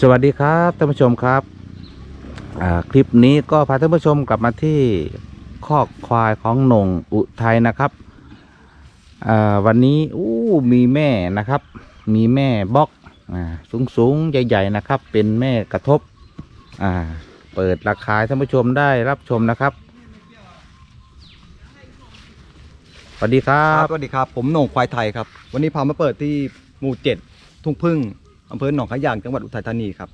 สวัสดีครับท่านผู้ชมครับคลิปนี้ก็พาท่านผู้ชมกลับมาที่คอกควายของหนงอุทัยนะครับวันนี้อู้มีแม่นะครับ มีแม่บล็อกสูงสูงๆใหญ่ ๆนะครับ เป็นแม่กระทบเปิดราคาท่านผู้ชมได้รับชมนะครับสวัสดีครับสวัสดีครับผมหนงควายไทยครับ วันนี้พามาเปิดที่หมู่เจ็ดทุ่งพึ่ง อำเภอหนองขยางจังหวัดอุทัยธานีครับ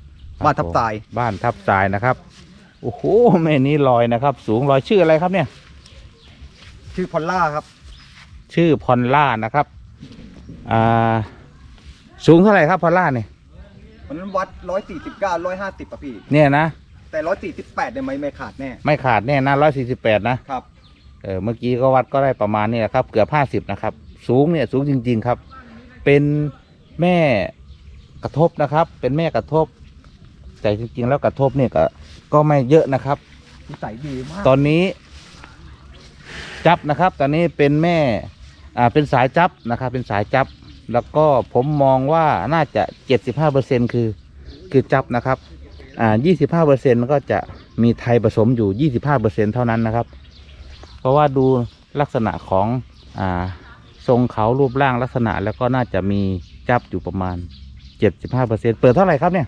บ้านทับทรายบ้านทับทรายนะครับโอ้โหแม่นี้ลอยนะครับ สูงลอยชื่ออะไรครับเนี่ย ชื่อพอลล่าครับ ชื่อพอลล่านะครับอ่าสูงเท่าไหร่ครับพอลล่าเนี่ยวันนั้นวัด149 150ป่ะพี่ เนี่ยนะแต่148เนี่ยไม่ไม่ขาดแน่ไม่ขาดแน่นะร้อยสี่สิบแปดนะครับเออเมื่อกี้ก็วัดก็ได้ประมาณนี้แหละครับ เกือบห้าสิบนะครับ สูงเนี่ยสูงจริง ๆครับ เป็นแม่ กระทบนะครับ เป็นแม่กระทบ แต่จริงๆ แล้วกระทบเนี่ยก็ก็ไม่เยอะนะครับนิสัยดีมากตอนนี้ จับนะครับ ตอนนี้เป็นแม่ อ่าเป็นสายจับนะครับ เป็นสายจับ แล้วก็ผมมองว่าน่าจะเจ็ดสิบห้าเปอร์เซ็นคือ คือจับนะครับ อ่ายี่สิบห้าเปอร์เซ็นก็จะมีไทยผสมอยู่ยี่สิบห้าเปอร์เซ็นเท่านั้นนะครับ เพราะว่าดูลักษณะของ อ่า ทรงเขารูปร่างลักษณะแล้วก็น่าจะมีจับอยู่ประมาณ เจ็ดสิบห้าเปอร์เซ็นเปิดเท่าไหร่ครับเนี่ย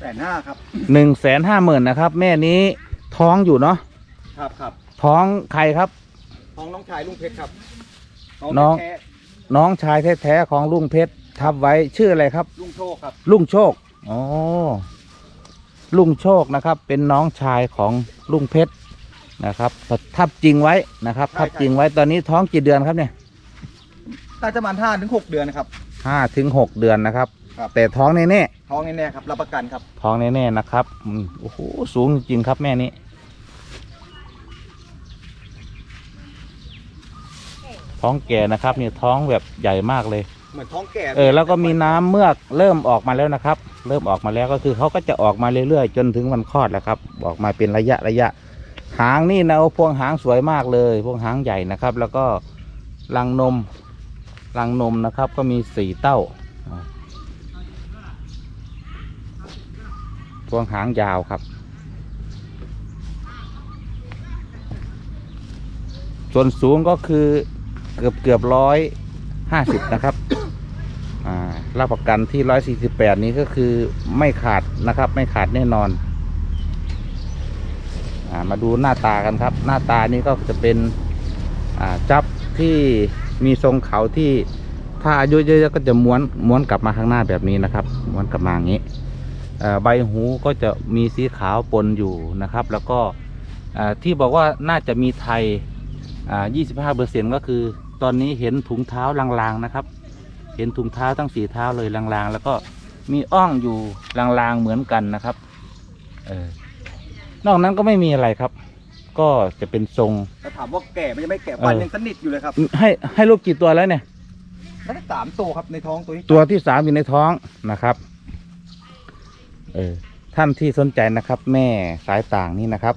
แสนห้าครับหนึ่งแสนห้าหมื่นนะครับ แม่นี้ท้องอยู่เนาะครับครับท้องใครครับน้องน้องชายลุงเพชรครับน้อง แท้น้องชายแท้ๆของลุงเพชรทับไว้ชื่ออะไรครับ ๆลุงโชคครับ ลุงโชค อ๋อ ลุงโชคนะครับ เป็นน้องชายของลุงเพชรนะครับ ทับจริงไว้นะครับทับจริงไว้ ตอนนี้ท้องกี่เดือนครับเนี่ย น่าจะประมาณ5ถึง6เดือนนะครับ ห้าถึงหกเดือนนะครับ ครับ แต่ท้องแน่ท้องแน่ๆครับรับประกันครับ ๆท้องแน่ๆนะครับอืมโอ้โหสูงจริงๆครับแม่นี้ ท้องแก่นะครับเนี่ยท้องแบบใหญ่มากเลย เหมือนท้องแก่เออแล้วก็มีน้ำเมือกเริ่มออกมาแล้วนะครับ เริ่มออกมาแล้วก็คือเขาก็จะออกมาเรื่อยๆ จนถึงวันคลอดแหละครับออกมาเป็นระยะระยะ หางนี่นะพวงหางสวยมากเลย พวงหางใหญ่นะครับ แล้วก็รังนม รังนมนะครับก็มีสี่เต้าอ่าพวงหางยาวครับ ส่วนสูงก็คือเกือบเกือบร้อยห้าสิบนะครับรับประกันที่ร้อยสี่สิบแปดนี้ก็คือไม่ขาดนะครับ ไม่ขาดแน่นอนอมาดูหน้าตากันครับ หน้าตานี้ก็จะเป็นจับที่ มีทรงเขาที่ถ้าอายุเยอะๆก็จะม้วนม้วนกลับมาข้างหน้าแบบนี้นะครับ ม้วนกลับมาอย่างนี้ใบหูก็จะมีสีขาวปนอยู่นะครับ แล้วก็ที่บอกว่าน่าจะมีไทย 25เปอร์เซ็นก็คือ ตอนนี้เห็นถุงเท้าลางๆนะครับ เห็นถุงเท้าทั้งสี่เท้าเลยลางๆ แล้วก็มีอ่องอยู่ลางๆเหมือนกันนะครับ เออนอกนั้นก็ไม่มีอะไรครับ ก็จะเป็นทรงแต่ถามว่าแก่มันยังไม่แก่ฟันเออ ยังสนิทอยู่เลยครับให้ให้ลูกกี่ตัวแล้วเนี่ยน่าจะสามตัวครับในท้องตัวนี้ตัวที่สามอยู่ในท้องนะครับ เออท่านที่สนใจนะครับ แม่สายต่างนี่นะครับ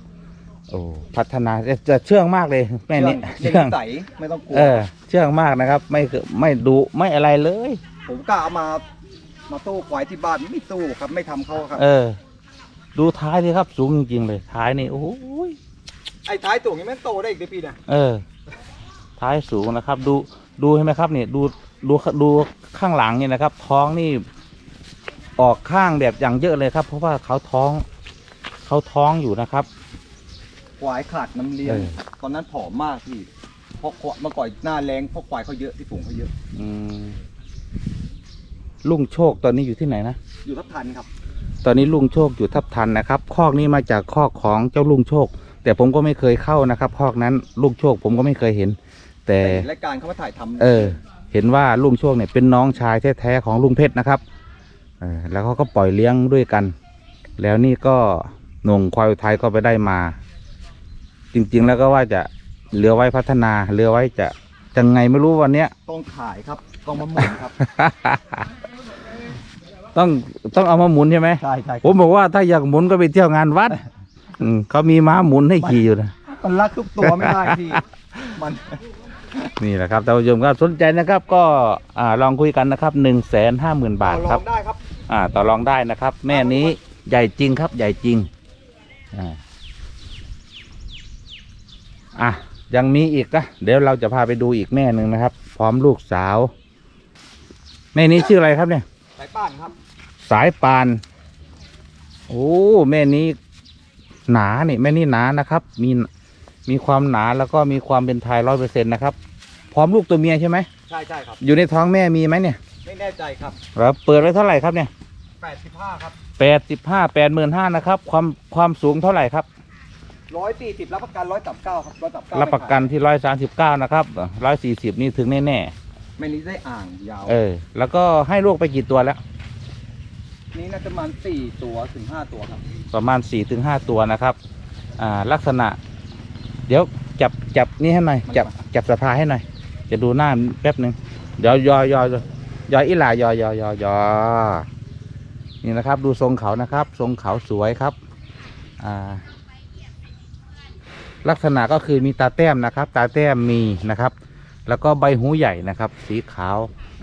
โอ้พัฒนาจะจะเชื่องมากเลย แม่นี้เชื่เชื่อองงใสไม่ต้องกลัวเออ เชื่องมากนะครับ ไม่คือไม่ดุไม่อะไรเลย ผมกล้าเอามามาตู้ควายที่บ้านไม่ตู้ครับไม่ทำเขาครับเออ ดูท้ายดิครับ สูงจริงๆเลย ท้ายนี่โอ้โห ไอ้ท้ายตัวนี้แม่งโตได้อีกในปีนะเออ ท้ายสูงนะครับ ดูดูใช่ไหมครับเนี่ยดูดูดูข้างหลังเนี่ยนะครับ ท้องนี่ออกข้างแบบอย่างเยอะเลยครับ เพราะว่าเขาท้องเขาท้องอยู่นะครับ ควายขาดน้ำเลี้ยงเออ ตอนนั้นผอมมากพี่เพราะควายเมื่อก่อนหน้าแรงเพราะควายเขาเยอะที่ฝูงเขาเยอะ อืมลุงโชคตอนนี้อยู่ที่ไหนนะ อยู่ทับทันครับ ตอนนี้ลุงโชคอยู่ทับทันนะครับ คอกนี้มาจากคอกของเจ้าลุงโชค แต่ผมก็ไม่เคยเข้านะครับคอกนั้นลุงโชคผมก็ไม่เคยเห็น แต่แต่เห็นรายการเขามาถ่ายทำเออ เห็นว่าลุงโชคเนี่ยเป็นน้องชายแท้ๆของลุงเพชรนะครับเออแล้วเขาก็ปล่อยเลี้ยงด้วยกัน แล้วนี่ก็หนงควายอุทัยก็ไปได้มา จริงๆแล้วก็ว่าจะเหลือไว้พัฒนาเหลือไว้จะจังไงไม่รู้วันเนี้ยต้องขายครับต้องมาหมุนครับ ต้องต้องเอามาหมุนใช่ไหมใช่ใช่ ผมบอกว่าถ้าอยากหมุนก็ไปเที่ยวงานวัด อืมเขามีม้าหมุนให้ขี่อยู่นะ มันรักทุกตัวไม่ได้พี่ มันนี่แหละครับท่านผู้ชมครับสนใจนะครับก็อ่าลองคุยกันนะครับหนึ่งแสนห้าหมื่นบาทต่อรครัอบงได้ครับ อ่า ต่อรองได้นะครับ แม่นี้ใหญ่จริงครับ ใหญ่จริง อ่าอะยังมีอีกนะเดี๋ยวเราจะพาไปดูอีกแม่หนึ่งนะครับ พร้อมลูกสาว แม่นี้ชื่ออะไรครับเนี่ย สายป้านครับ สายปาน โอ้ แม่นี้ หนานี่แม่นี้หนานะครับ มีมีความหนาแล้วก็มีความเป็นไทยร้อยเปอร์เซ็นต์นะครับ พร้อมลูกตัวเมียใช่ไหมใช่ใช่ครับ อยู่ในท้องแม่มีไหมเนี่ย ไม่แน่ใจครับเราเปิดไว้เท่าไหร่ครับเนี่ย85ครับแปดสิบห้าแปดหมื่นห้านะครับ ความความสูงเท่าไหร่ครับ140รับประกัน139ครับ139รับประกันที่ร้อยสามสิบเก้านะครับร้อยสี่สิบนี่ถึงแน่แม่นี้ได้อ่างยาวๆเออ แล้วก็ให้ลูกไปกี่ตัวแล้ว นี่น่าจะประมาณ4ตัวถึง5ตัวครับ ประมาณ4ี่ถึงห้าตัวนะครับ อ่า ลักษณะ เดี๋ยวจับจับนี่ให้หน่อย จับจับสะพายให้หน่อย จะดูหน้าแป๊บหนึ่งเดี๋ยวยอยอยอยออีหลายอยอยอยอนี่นะครับ ดูทรงเขานะครับ ทรงเขาสวยครับ อ่า ลักษณะก็คือมีตาแต้มนะครับ ตาแต้มมีนะครับ แล้วก็ใบหูใหญ่นะครับ สีขาว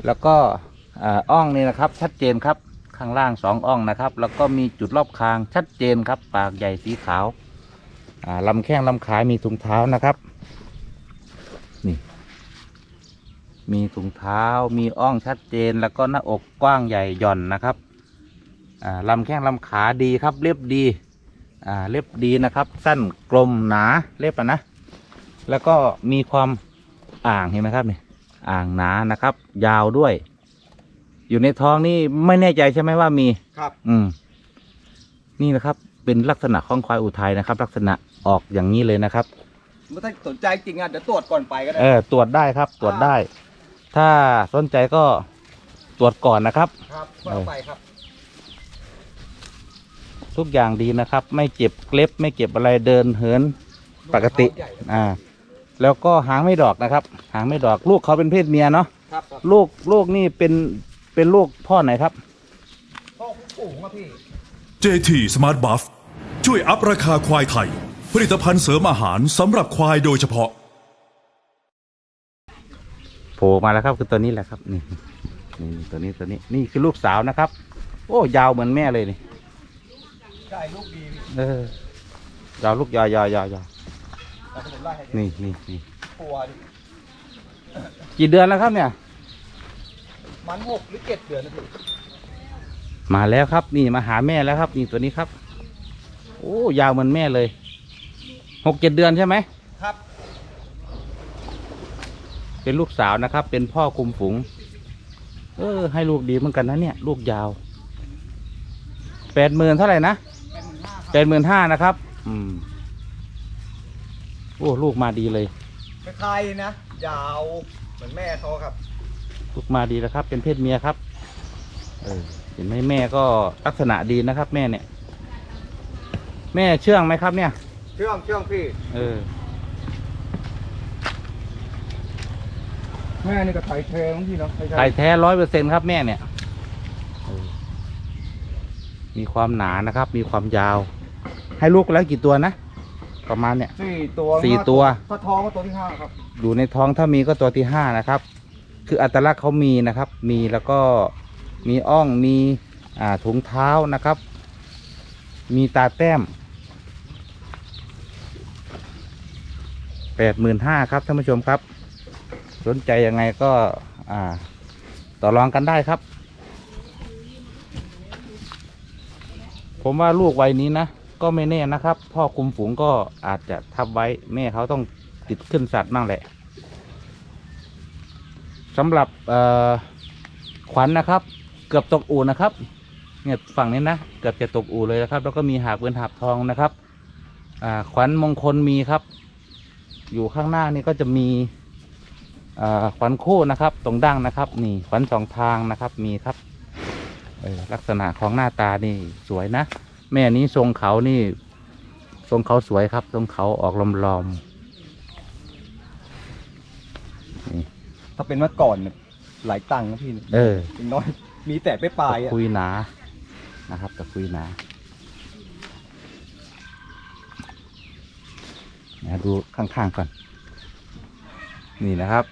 แล้วก็อ่าอ่องนี่นะครับ ชัดเจนครับ ข้างล่างสองอ่องนะครับ แล้วก็มีจุดรอบคางชัดเจนครับ ปากใหญ่สีขาวาลำแข้งลำขามีถุงเท้านะครับนี่มีถุงเท้ามีอ่องชัดเจนแล้วก็หน้าอกกว้างใหญ่หย่อนนะครับลำแข้งลำขาดีครับเรียบดีเรียบดีนะครับ สั้นกลมหนาเรียบอะนะ แล้วก็มีความอ่างเห็นไหมครับนี่อ่างหนานะครับ ยาวด้วย อยู่ในท้องนี่ไม่แน่ใจใช่ไหมว่ามี ครับ อืม นี่นะครับ เป็นลักษณะของควายอุทัยนะครับ ลักษณะออกอย่างนี้เลยนะครับเมื่อถ้าสนใจจริงอะเดี๋ยวตรวจก่อนไปก็ได้ เออตรวจได้ครับ ตรวจได้ ถ้าสนใจก็ตรวจก่อนนะครับ ครับเมื่อเอาไปครับทุกอย่างดีนะครับ ไม่เจ็บเล็บไม่เจ็บอะไรเดินเหิน ปกติใหญ่อ่า แล้วก็หางไม่ดอกนะครับ หางไม่ดอก ลูกเขาเป็นเพศเมียเนาะ ครับครับลูกลูกนี่เป็น เป็นลูกพ่อไหนครับ พ่อปู่ครับพี่ JT Smart Buff ช่วยอัพราคาควายไทย ผลิตภัณฑ์เสริมอาหารสำหรับควายโดยเฉพาะ โผล่มาแล้วครับคือตัวนี้แหละครับนี่นี่ตัวนี้ตัวนี้นี่คือลูกสาวนะครับ โอ้ยาวเหมือนแม่เลยนี่ใช่ลูกดีพี่เออยาวลูกยาวยาวยาวยาวแต่ผมไล่ให้ดินี่นี่นี่ตัวดิกี่เดือนแล้วครับเนี่ย มันหกหรือเจ็ดเดือนนะพี่มาแล้วครับ นี่มาหาแม่แล้วครับ นี่ตัวนี้ครับ โอ้ยาวเหมือนแม่เลยหกเจ็ดเดือนใช่ไหมครับ เป็นลูกสาวนะครับ เป็นพ่อคุมฝูงเออ ให้ลูกดีเหมือนกันนะเนี่ย ลูกยาวแปดหมื่นเท่าไหร่นะเป็นหมื่นห้าครับแปดหมื่นห้านะครับ อืมโอ้ลูกมาดีเลยคล้ายๆนะ ยาวเหมือนแม่เขาครับ ลูกมาดีแล้วครับ เป็นเพศเมียครับ เออเห็นไหมแม่ก็ลักษณะดีนะครับ แม่เนี่ย แม่เชื่องไหมครับ เนี่ย เชื่องเชื่องพี่ เออ แม่นี่ก็ไถเทงพี่เนาะไข่แท้ร้อยเปอร์เซ็นครับแม่เนี่ยเออมีความหนานะครับ มีความยาว ให้ลูกแล้วกี่ตัวนะ ประมาณเนี่ย สี่ตัวสี่ห้าตัว ถ้าท้องก็ตัวที่ห้าครับ อยู่ในท้องถ้ามีก็ตัวที่ห้านะครับ คืออัตลักษณ์เขามีนะครับ มีแล้วก็มีอ่องมีถุงเท้านะครับ มีตาแต้มแปดหมื่นห้าครับท่านผู้ชมครับ สนใจยังไงก็ต่อรองกันได้ครับ ผมว่าลูกวัยนี้นะ ก็ไม่แน่นะครับ พ่อคุมฝูงก็อาจจะทับไว้ แม่เขาต้องติดขึ้นสัตว์บ้างแหละ สำหรับขวัญนะครับ เกือบตกอู่นะครับเนี่ยฝั่งนี้นะเกือบจะตกอู่เลยนะครับ แล้วก็มีหาบเงินหาบทองนะครับขวัญมงคลมีครับ อยู่ข้างหน้านี่ก็จะมีขวัญคู่นะครับ ตรงดั้งนะครับ นี่ขวัญสองทางนะครับมีครับลักษณะของหน้าตานี่สวยนะ แม่นี้ทรงเขานี่ ทรงเขาสวยครับ ทรงเขาออกลอม ถ้าเป็นเมื่อก่อนเนี่ยหลายตังค์นะพี่ๆเอออย่างน้อย มีแต่ไปปลายๆอะคุยหนา นะครับตะคุยหนานะดูข้างๆก่อน นี่นะครับ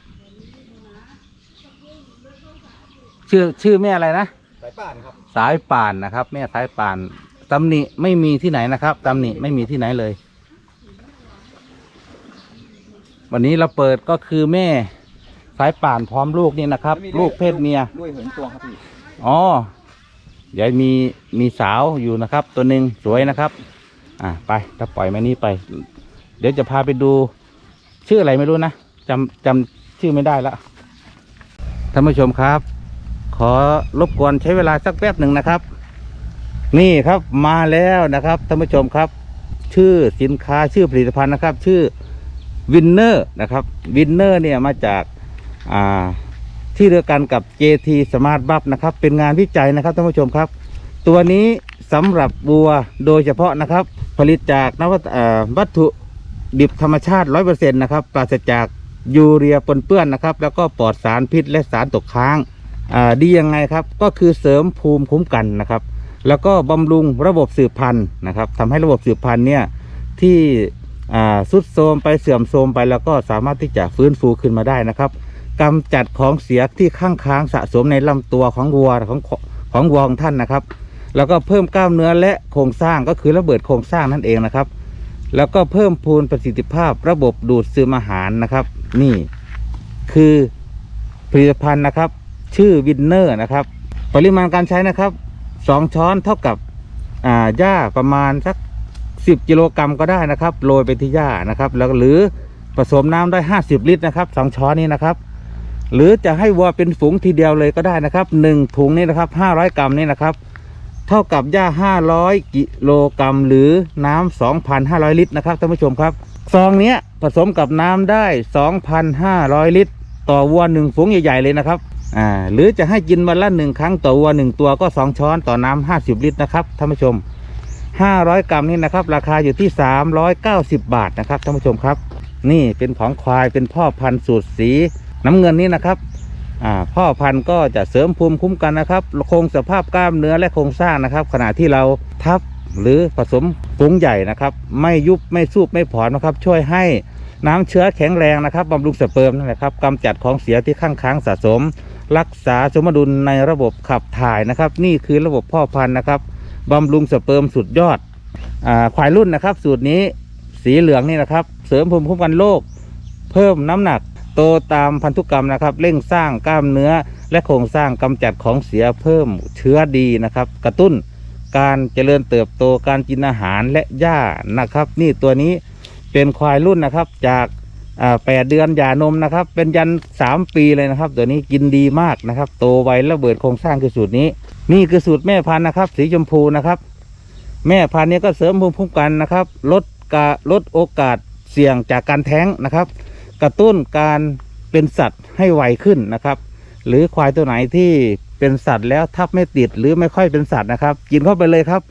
ชื่อชื่อแม่อะไรนะสสายป่านครับสายป่านนะครับ แม่สายป่านตำหนิไม่มีที่ไหนนะครับตำหนิไม่มีที่ไหนเลย วันนี้เราเปิดก็คือแม่ สายป่านพร้อมลูกนี่นะครับลูกเพศเมีย ด้วยเหินตัวครับพี่อ๋อเดี๋ยวมีมีสาวอยู่นะครับ ตัวหนึ่งสวยนะครับ อะไปถ้าปล่อยมานี่ไป เดี๋ยวจะพาไปดู ชื่ออะไรไม่รู้นะจำจำชื่อไม่ได้ละท่านผู้ชมครับ ขอรบกวนใช้เวลาสักแป๊บหนึ่งนะครับ นี่ครับมาแล้วนะครับท่านผู้ชมครับ ชื่อสินค้าชื่อผลิตภัณฑ์นะครับ ชื่อวินเนอร์นะครับวินเนอร์เนี่ยมาจาก อ่าที่เดียวกันกับ JT Smart Buff นะครับ เป็นงานวิจัยนะครับท่านผู้ชมครับ ตัวนี้สำหรับวัวโดยเฉพาะนะครับ ผลิตจากนวัตวัตถุดิบธรรมชาติ 100%นะครับปราศจากยูเรียปนเปื้อนนะครับ แล้วก็ปลอดสารพิษและสารตกค้างอ่าดียังไงครับ ก็คือเสริมภูมิคุ้มกันนะครับ แล้วก็บำรุงระบบสืบพันธุ์นะครับทำให้ระบบสืบพันธุ์เนี่ยที่อ่าสุดโทรมไปเสื่อมโทรมไปแล้วก็สามารถที่จะฟื้นฟูขึ้นมาได้นะครับ กำจัดของเสียที่ข้างค้างสะสมในลำตัวของวัวของของวัวของท่านนะครับ แล้วก็เพิ่มกล้ามเนื้อและโครงสร้างก็คือระเบิดโครงสร้างนั่นเองนะครับ แล้วก็เพิ่มพูนประสิทธิภาพระบบดูดซึมอาหารนะครับ นี่คือผลิตภัณฑ์นะครับ ชื่อวินเนอร์นะครับ ปริมาณการใช้นะครับสองช้อนเท่ากับอ่าหญ้าประมาณสักสิบกิโลกรัมก็ได้นะครับ โรยไปที่หญ้านะครับ แล้วหรือผสมน้ำได้ห้าสิบลิตรนะครับสองช้อนนี้นะครับ หรือจะให้วัวเป็นฝูงทีเดียวเลยก็ได้นะครับหนึ่งถุงนี่นะครับห้าร้อยกรัมนี่นะครับ เท่ากับหญ้าห้าร้อยกิโลกรัมหรือน้ำสองพันห้าร้อยลิตรนะครับท่านผู้ชมครับซองนี้ผสมกับน้ำได้สองพันห้าร้อยลิตร ต่อวัวหนึ่งฝูงใหญ่ๆเลยนะครับอ่าหรือจะให้กินวันละหนึ่งครั้งต่อวัวหนึ่งตัวก็สองช้อนต่อน้ำห้าสิบลิตรนะครับท่านผู้ชมห้าร้อยกรัมนี่นะครับ ราคาอยู่ที่สามร้อยเก้าสิบบาทนะครับท่านผู้ชมครับ นี่เป็นของควายเป็นพ่อพันธุ์สูตรสี น้ำเงินนี่นะครับพ่อพันธุ์ก็จะเสริมภูมิคุ้มกันนะครับคงสภาพกล้ามเนื้อและโครงสร้างนะครับ ขณะที่เราทับหรือผสมปุ๋งใหญ่นะครับ ไม่ยุบไม่สูบไม่ผอนนะครับ ช่วยให้น้ำเชื้อแข็งแรงนะครับบำรุงสเปิร์มนะครับกำจัดของเสียที่ข้างค้างสะสม รักษาสมดุลในระบบขับถ่ายนะครับ นี่คือระบบพ่อพันธุ์นะครับบำรุงสเปิร์มสุดยอดอ่าควายรุ่นนะครับ สูตรนี้สีเหลืองนี่นะครับ เสริมภูมิคุ้มกันโรคเพิ่มน้ำหนัก โตตามพันธุกรรมนะครับ เร่งสร้างกล้ามเนื้อ และโครงสร้างกำจัดของเสียเพิ่มเชื้อดีนะครับ กระตุ้นการเจริญเติบโตการกินอาหารและหญ้านะครับ นี่ตัวนี้เป็นควายรุ่นนะครับจากแปดเดือนหย่านมนะครับ เป็นยันสามปีเลยนะครับ ตัวนี้กินดีมากนะครับ โตไวระเบิดโครงสร้างคือสูตรนี้ นี่คือสูตรแม่พันธุ์นะครับ สีชมพูนะครับ แม่พันธุ์นี้ก็เสริมภูมิคุ้มกันนะครับ ลดกาลดโอกาสเสี่ยงจากการแท้งนะครับ กระตุ้นการเป็นสัตว์ให้ไวขึ้นนะครับ หรือควายตัวไหนที่เป็นสัตว์แล้วทับไม่ติดหรือไม่ค่อยเป็นสัตว์นะครับ กินเข้าไปเลยครับ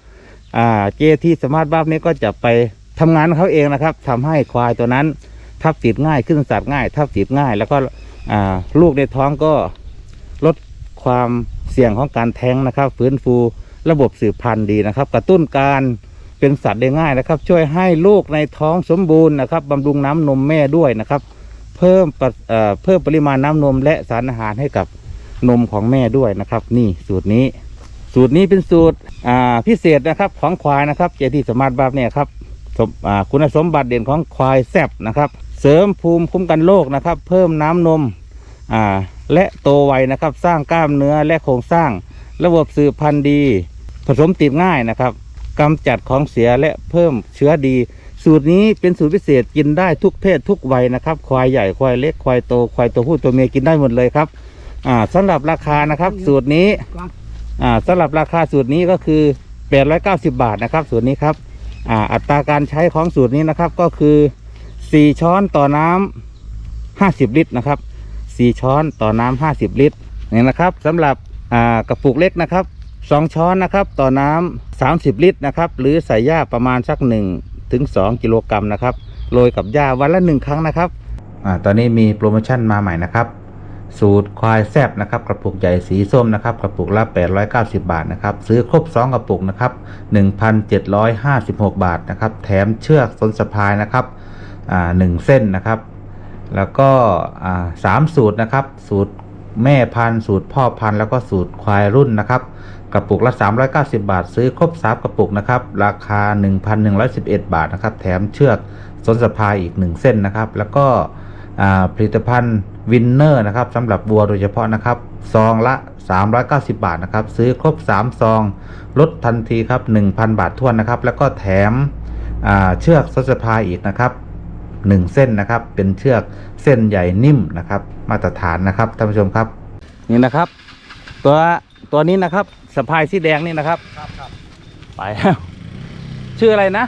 อ่าเจที่สมาร์ทบ้านี้ก็จะไปทำงานเขาเองนะครับทำให้ควายตัวนั้นทับติดง่ายขึ้นสัตว์ง่าย ทับติดง่าย แล้วก็อ่าลูกในท้องก็ลดความเสี่ยงของการแท้งนะครับฟื้นฟูระบบสืบพันธุ์ดีนะครับ กระตุ้นการเป็นสัตว์ได้ง่ายนะครับ ช่วยให้ลูกในท้องสมบูรณ์นะครับบำรุงน้ำนมแม่ด้วยนะครับ เพิ่มปริเพิ่มปริมาณน้ำนมและสารอาหารให้กับนมของแม่ด้วยนะครับ นี่สูตรนี้ สูตรนี้เป็นสูตรพิเศษนะครับของควายนะครับเจที่สมาร์ทบัฟเนี่ยครับสมคุณสมบัติเด่นของควายแซบนะครับ เสริมภูมิคุ้มกันโรคนะครับ เพิ่มน้ำนมและโตไวนะครับ สร้างกล้ามเนื้อและโครงสร้าง ระบบสืบพันธุ์ดี ผสมติดง่ายนะครับกำจัดของเสียและเพิ่มเชื้อดี สูตรนี้เป็นสูตรพิเศษกินได้ทุกเพศทุกวัยนะครับ ควายใหญ่ควายเล็กควายโตควายตัวผู้ตัวเมียกินได้หมดเลยครับ อ่าสำหรับราคานะครับ สูตรนี้ อ่าสำหรับราคาสูตรนี้ก็คือ 890 บาทนะครับ สูตรนี้ครับอ่าอัตราการใช้ของสูตรนี้นะครับก็คือ 4 ช้อนต่อน้ำ50 ลิตรนะครับ 4 ช้อนต่อน้ำ50 ลิตรนี่นะครับสำหรับอ่ากระปุกเล็กนะครับ 2 ช้อนนะครับต่อน้ำ30 ลิตรนะครับ หรือใส่หญ้าประมาณสัก1 ถึง 2 กิโลกรัมนะครับโรยกับหญ้าวันละ 1 ครั้งนะครับอ่าตอนนี้มีโปรโมชั่นมาใหม่นะครับ สูตรควายแซบนะครับกระปุกใหญ่สีส้มนะครับกระปุกละ890 บาทนะครับซื้อครบ 2 กระปุกนะครับ1,756 บาทนะครับแถมเชือกสนสะพายนะครับอ่าหนึ่งเส้นนะครับ แล้วก็อ่าสามสูตรนะครับ สูตรแม่พันธุ์สูตรพ่อพันธุ์แล้วก็สูตรควายรุ่นนะครับ กระปุกละ 390 บาท ซื้อครบ3กระปุกนะครับ ราคา 1,111 บาทนะครับ แถมเชือกสนสะพายอีก 1 เส้นนะครับ แล้วก็ผลิตภัณฑ์วินเนอร์นะครับสำหรับวัวโดยเฉพาะนะครับ ซองละ 390 บาทนะครับ ซื้อครบ 3 ซอง ลดทันทีครับ 1,000 บาททวนนะครับ แล้วก็แถมเชือกสนสะพายอีกนะครับ1 เส้นนะครับ เป็นเชือกเส้นใหญ่นิ่มนะครับ มาตรฐานนะครับท่านผู้ชมครับ นี่นะครับ ตัวตัวนี้นะครับ สะพายสีแดงนี่นะครับ ครับครับไปแล้วชื่ออะไรนะ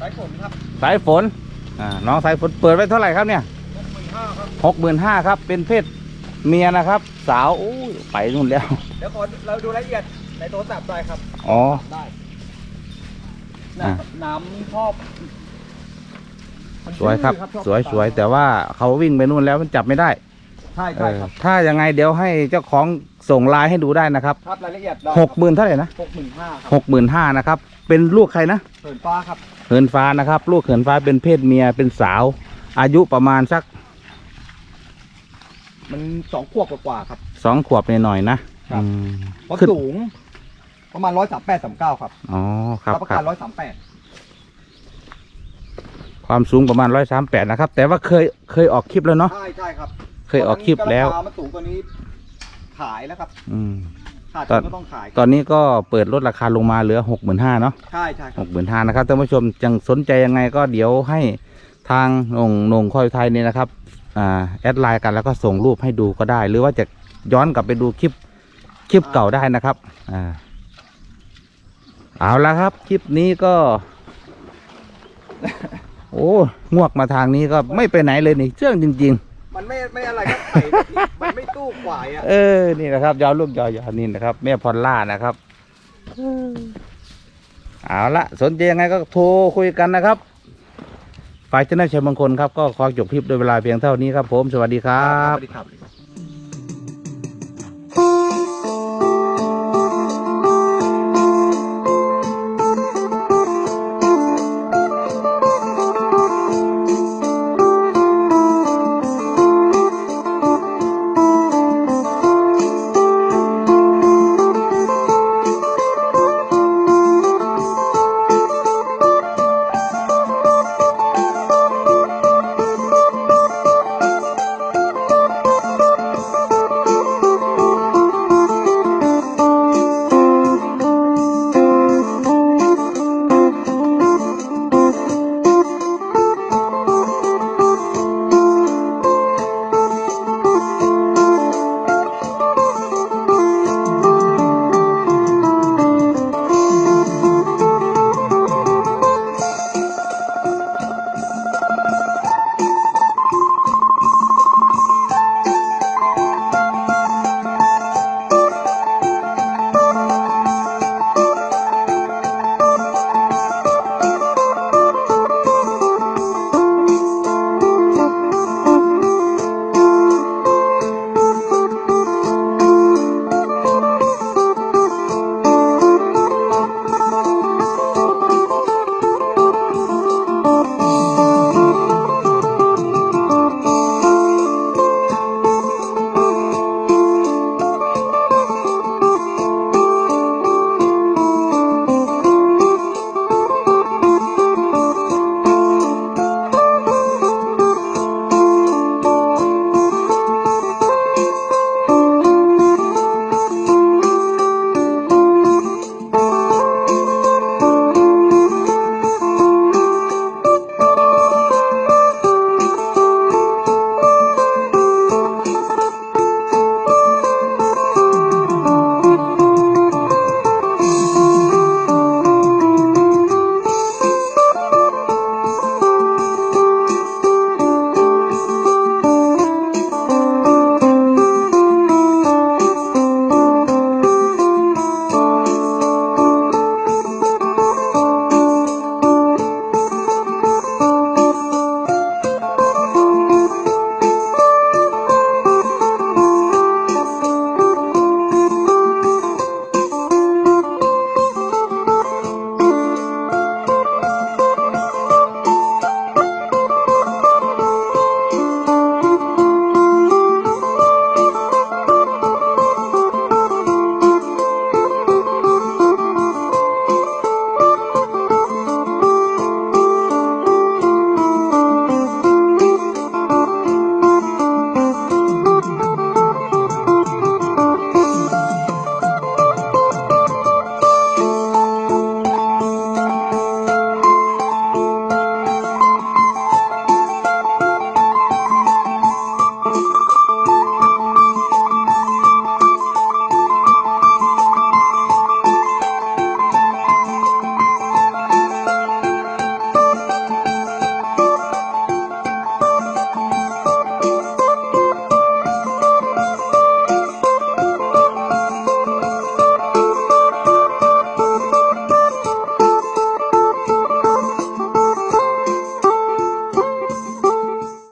สายผมครับสายฝนอ่าน้องสายฝนเปิดไว้เท่าไหร่ครับเนี่ยหมื่นห้าครับหกหมื่นห้าครับ เป็นเพศเมียนะครับ สาวอู้ยไปนู่นแล้ว เดี๋ยวขอเราดูรายละเอียดในโทรศัพท์ได้ครับ อ๋อ ได้อะน้ำชอบมันสวยครับดื้อชอสวยสวยแต่ว่าเขาวิ่งไปนู่นแล้วมันจับไม่ได้ ใช่เอใช่อครับถ้ายังไงเดี๋ยวให้เจ้าของส่งไลน์ให้ดูได้นะครับครับรายละเอียดได้หกหมื่นเท่าไหร่นะหกหมื่นห้าครับหกหมื่นห้านะครับ เป็นลูกใครนะเหินฟ้าครับเหินฟ้านะครับ ลูกเหินฟ้าเป็นเพศเมียเป็นสาว อายุประมาณสักมันสองขวบกว่าๆครับ สองขวบหน่อยๆนะครับอืมเพราะขึ้นสูง ประมาณร้อยสามแปดสามเก้าครับอ๋อครับรับประครักับนร้อยสามแปดความสูงประมาณร้อยสามแปดนะครับ แต่ว่าเคยเคยออกคลิปแล้วเนาะใช่ใช่ครับ เคยออกคลิปแล้วตอนนั้นก็ราคามันสูงกว่านี้ขายแล้วครับ อืม ขาดตอนทุนก็ต้องขายตอนนี้ก็เปิดลดราคาลงมาเหลือหกหมื่นห้าเนาะใช่ใช่คหรับ กหมื่นห้านะครับท่านผู้ชมยังสนใจยังไงก็เดี๋ยวให้ทางหนงหนงคอยไทยเนี่ยนะครับอ่าแอดไลน์กันแล้วก็ส่งรูปให้ดูก็ได้ หรือว่าจะย้อนกลับไปดูคลิปคลิปเก่าได้นะครับอ่าเอาละครับคลิปนี้ก็ โอ้งวกมาทางนี้ก็ไม่ไปไหนเลยนี่เชื่องจริง ๆ มันไม่ไม่อะไรก็ไข่มันไม่ตู้กวายอะเออ นี่นะครับยาวลูกยาวยาวนี่นะครับ แม่พอลล่านะครับเอาละสนใจยังไงก็โทรคุยกันนะครับ ฝ่ายเจ้าหน้าที่ชัยมงคลครับ ก็ขอจบคลิปด้วยเวลาเพียงเท่านี้ครับผม สวัสดีครับ สวัสดีครับ